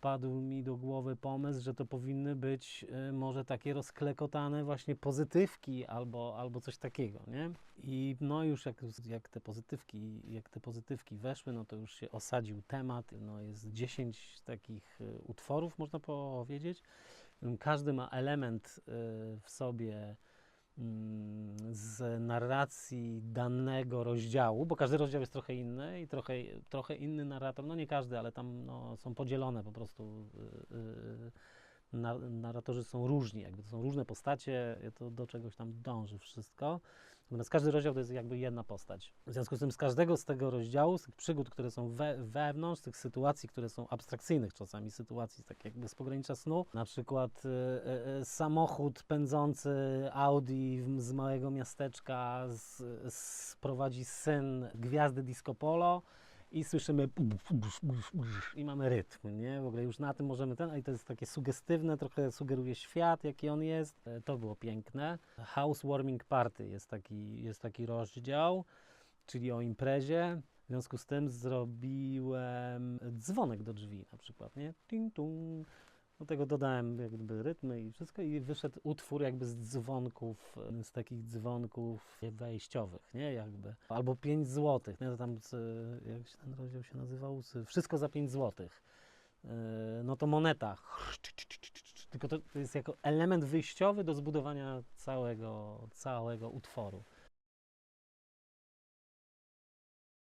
wpadł mi do głowy pomysł, że to powinny być y, może takie rozklekotane właśnie pozytywki albo, albo coś takiego, nie? I no już jak, jak, te pozytywki, jak te pozytywki weszły, no to już się osadził temat. No jest 10 takich y, utworów, można powiedzieć. Każdy ma element y, w sobie mm, narracji danego rozdziału, bo każdy rozdział jest trochę inny i trochę, trochę inny narrator, no nie każdy, ale tam no, są podzielone po prostu. y, y, na- narratorzy są różni, jakby to są różne postacie, to do czegoś tam dąży wszystko. Natomiast każdy rozdział to jest jakby jedna postać. W związku z tym z każdego z tego rozdziału, z tych przygód, które są we, wewnątrz, z tych sytuacji, które są abstrakcyjnych czasami, sytuacji tak jakby z pogranicza snu, na przykład y, y, samochód pędzący Audi z małego miasteczka z, sprowadzi syn gwiazdy disco polo, i słyszymy i mamy rytm, nie? W ogóle już na tym możemy ten, i to jest takie sugestywne, trochę sugeruje świat, jaki on jest. E, To było piękne. Housewarming Party jest taki, jest taki rozdział, czyli o imprezie. W związku z tym zrobiłem dzwonek do drzwi na przykład, nie? Ting tung. Do tego dodałem jak gdyby rytmy i wszystko i wyszedł utwór jakby z dzwonków, e, z takich dzwonków wejściowych, nie, jakby. Albo 5 złotych, nie, to tam, jak się ten rozdział się nazywał, wszystko za 5 złotych. E, No to moneta, tylko to jest jako element wyjściowy do zbudowania całego, całego utworu.